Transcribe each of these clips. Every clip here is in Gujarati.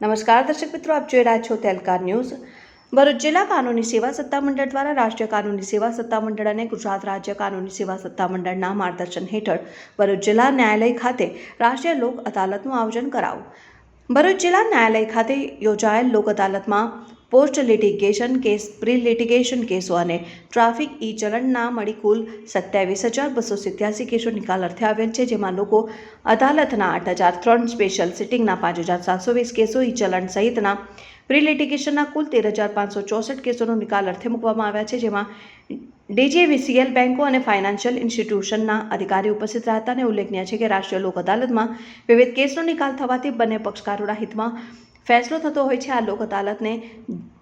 નમસ્કાર, દર્શક મિત્રો, આપ જોઈ રહ્યા છો તેલકાર ન્યૂઝ. ભરૂચ જિલ્લા કાનૂની સેવા સત્તા મંડળ દ્વારા રાષ્ટ્રીય કાનૂની સેવા સત્તા મંડળ અને ગુજરાત રાજ્ય કાનૂની સેવા સત્તા મંડળના માર્ગદર્શન હેઠળ ભરૂચ જિલ્લા ન્યાયાલય ખાતે રાષ્ટ્રીય લોક અદાલતનું આયોજન કરાવું ભરૂચ જિલ્લા ન્યાયાલય ખાતે યોજાયેલ લોક અદાલતમાં post litigation case pre litigation કેસો અને ટ્રાફિક ઈ ચલણના મળી કુલ સત્યાવીસ હજાર બસો સિત્યાસી કેસો નિકાલ અર્થે આવેલ છે, જેમાં લોકો અદાલતના આઠ હજાર ત્રણ સ્પેશિયલ સિટિંગના પાંચ હજાર સાતસો વીસ કેસો, ઈ ચલણ સહિતના પ્રી લિટિગેશનના કુલ તેર હજાર પાંચસો ચોસઠ કેસોનો નિકાલ અર્થે મૂકવામાં આવ્યા છે, જેમાં ડીજીવીસીએલ બેન્કો અને ફાઇનાન્શિયલ ઇન્સ્ટિટ્યુશનના અધિકારી ઉપસ્થિત રહ્યા હતા અને ઉલ્લેખનીય છે કે રાષ્ટ્રીય લોક અદાલતમાં વિવિધ કેસનો નિકાલ થવાથી બંને પક્ષકારોના હિતમાં ફેસલો થતો હોય છે આ લોક અદાલતને.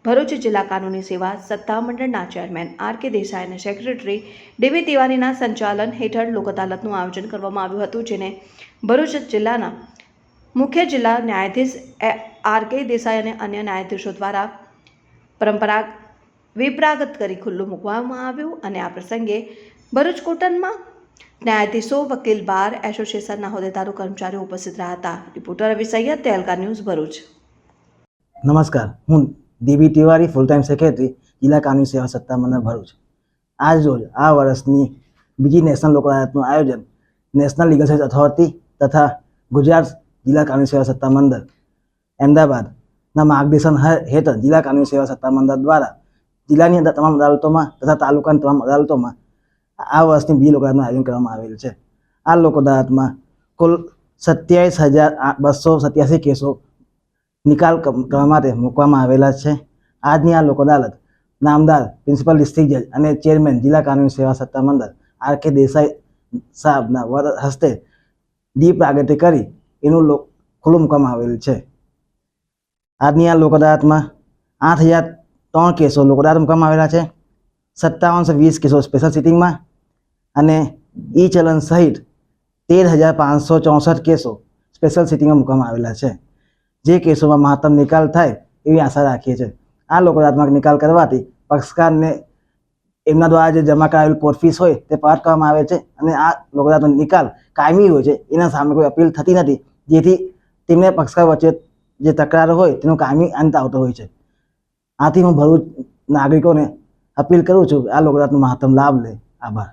ભરૂચ જિલ્લા કાનૂની સેવા સત્તામંડળના ચેરમેન આર કે દેસાઈ અને સેક્રેટરી ડીવી તિવારીના સંચાલન હેઠળ લોક અદાલતનું આયોજન કરવામાં આવ્યું હતું, જેને ભરૂચ જિલ્લાના મુખ્ય જિલ્લા ન્યાયાધીશ આર કે દેસાઈ અને અન્ય ન્યાયાધીશો દ્વારા પરંપરા વિપરાગત કરી ખુલ્લું મૂકવામાં આવ્યું અને આ પ્રસંગે ભરૂચ કોટનમાં ન્યાયાધીશો, વકીલ બાર, એસોસિએશનના હોદ્દેદારો, કર્મચારીઓ ઉપસ્થિત રહ્યા હતા. રિપોર્ટર રવિ સૈયદ, તેલકા ન્યૂઝ ભરૂચ. નમસ્કાર. હું Devi Tiwari full time secretary જિલ્લા કાનૂની સેવા સત્તામંડળ ભરૂચ આજ રોજ આ વર્ષની બીજી નેશનલ લોક અદાલતનું આયોજન નેશનલ લીગલ સર્વિસ ઓથોરિટી તથા ગુજરાત જિલ્લા કાનૂની સેવા સત્તામંડળ અમદાવાદના માર્ગદર્શન હેઠળ જિલ્લા કાનૂની સેવા સત્તામંડળ દ્વારા જિલ્લાની અંદર તમામ અદાલતોમાં તથા તાલુકાની તમામ અદાલતોમાં આ વર્ષની બીજી લોક અદાલતનું આયોજન કરવામાં આવેલ છે. આ લોક અદાલતમાં કુલ સત્યાવીસ હજાર બસો સત્યાસી કેસો નિકાલ કરવા માટે મૂકવામાં આવેલા છે. આજની આ લોક અદાલત નામદાર પ્રિન્સિપલ ડિસ્ટ્રિક્ટ જજ અને ચેરમેન જિલ્લા કાનૂની સેવા સત્તામંડળ આર કે દેસાઈ સાહેબના વર, હસ્તે દીપ પ્રાગટ્ય કરી એનું લોક, ખુલ્લું મૂકવામાં આવેલું છે. આજની આ લોક અદાલતમાં આઠ હજાર ત્રણ કેસો લોક અદાલત મૂકવામાં આવેલા છે. સત્તાવનસો વીસ કેસો સ્પેશિયલ સિટિંગમાં અને ઈ ચલણ સહિત તેર હજાર પાંચસો ચોસઠ કેસો સ્પેશિયલ સિટિંગમાં મૂકવામાં આવેલા છે. જે કેસોમાં મહત્તમ નિકાલ થાય એવી આશા રાખીએ છીએ. આ લોકો અદાલતમાં નિકાલ કરવાથી પક્ષકારને એમના દ્વારા જે જમા કરાવેલ કોર્ટ હોય તે પાર કરવામાં આવે છે અને આ લોકો નિકાલ કાયમી હોય છે, એના સામે કોઈ અપીલ થતી નથી. જેથી તેમને પક્ષકાર વચ્ચે જે તકરાર હોય તેનો કાયમી અંત આવતો હોય છે. આથી હું ભરૂચ નાગરિકોને અપીલ કરું છું કે આ લોકદાતનો મહત્તમ લાભ લે. આભાર.